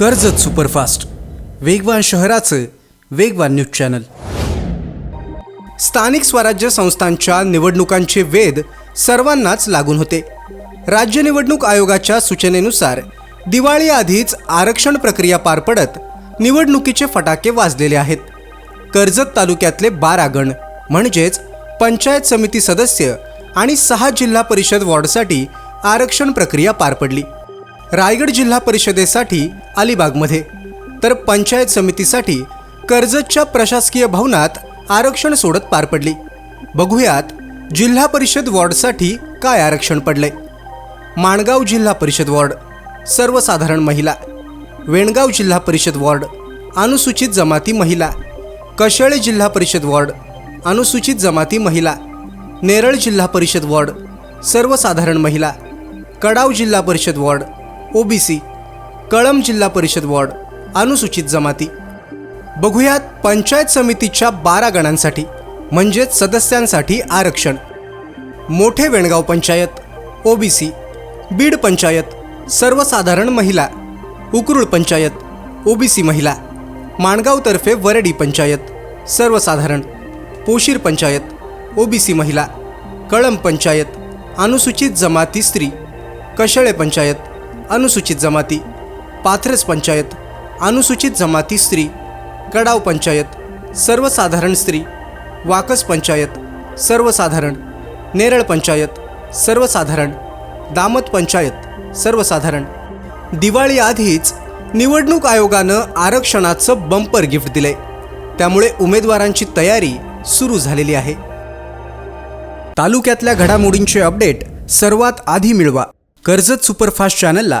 Karjat superfast. वेगवान शहराचं वेगवान न्यूज चॅनल. स्थानिक स्वराज्य संस्थांच्या निवडणुकांचे वेध सर्वांनाच लागून होते. राज्य निवडणूक आयोगाच्या सूचनेनुसार दिवाळीआधीच आरक्षण प्रक्रिया पार पडत निवडणुकीचे फटाके वाजलेले आहेत. कर्जत तालुक्यातले बारा गण म्हणजेच पंचायत समिती सदस्य आणि सहा जिल्हा परिषद वॉर्डसाठी आरक्षण प्रक्रिया पार पडली. रायगड जिल्हा परिषदेसाठी अलिबागमध्ये. तर पंचायत समितीसाठी कर्जतच्या प्रशासकीय भवनात आरक्षण सोडत पार पडली. बघूयात जिल्हा परिषद वॉर्डसाठी काय आरक्षण पडले माणगाव जिल्हा परिषद वॉर्ड सर्वसाधारण महिला. वेणगाव जिल्हा परिषद वॉर्ड अनुसूचित जमाती महिला. कशळे जिल्हा परिषद वॉर्ड अनुसूचित जमाती महिला. नेरळ जिल्हा परिषद वॉर्ड सर्वसाधारण महिला. कडाव जिल्हा परिषद वॉर्ड ओबीसी. कळम जिल्हा परिषद वॉर्ड अनुसूचित जमाती. बघूयात पंचायत समितीच्या बारा गणांसाठी म्हणजेच सदस्यांसाठी आरक्षण. मोठे वेणगाव पंचायत ओबीसी बीड पंचायत सर्वसाधारण महिला उकरूळ पंचायत ओबीसी महिला माणगावतर्फे वरडी पंचायत सर्वसाधारण पोशीर पंचायत ओबीसी महिला कळम पंचायत अनुसूचित जमाती स्त्री कशळे पंचायत अनुसूचित जमाती. पाथरस पंचायत अनुसूचित जमाती स्त्री कडाव पंचायत सर्वसाधारण स्त्री वाकस पंचायत सर्वसाधारण नेरळ पंचायत सर्वसाधारण दामत पंचायत सर्वसाधारण. दिवाळी आधीच निवडणूक आयोगानं आरक्षणाचं बंपर गिफ्ट दिले त्यामुळे उमेदवारांची तयारी सुरू झालेली आहे. तालुक्यातल्या घडामोडींचे अपडेट सर्वात आधी मिळवा. कर्जत सुपरफास्ट चॅनलला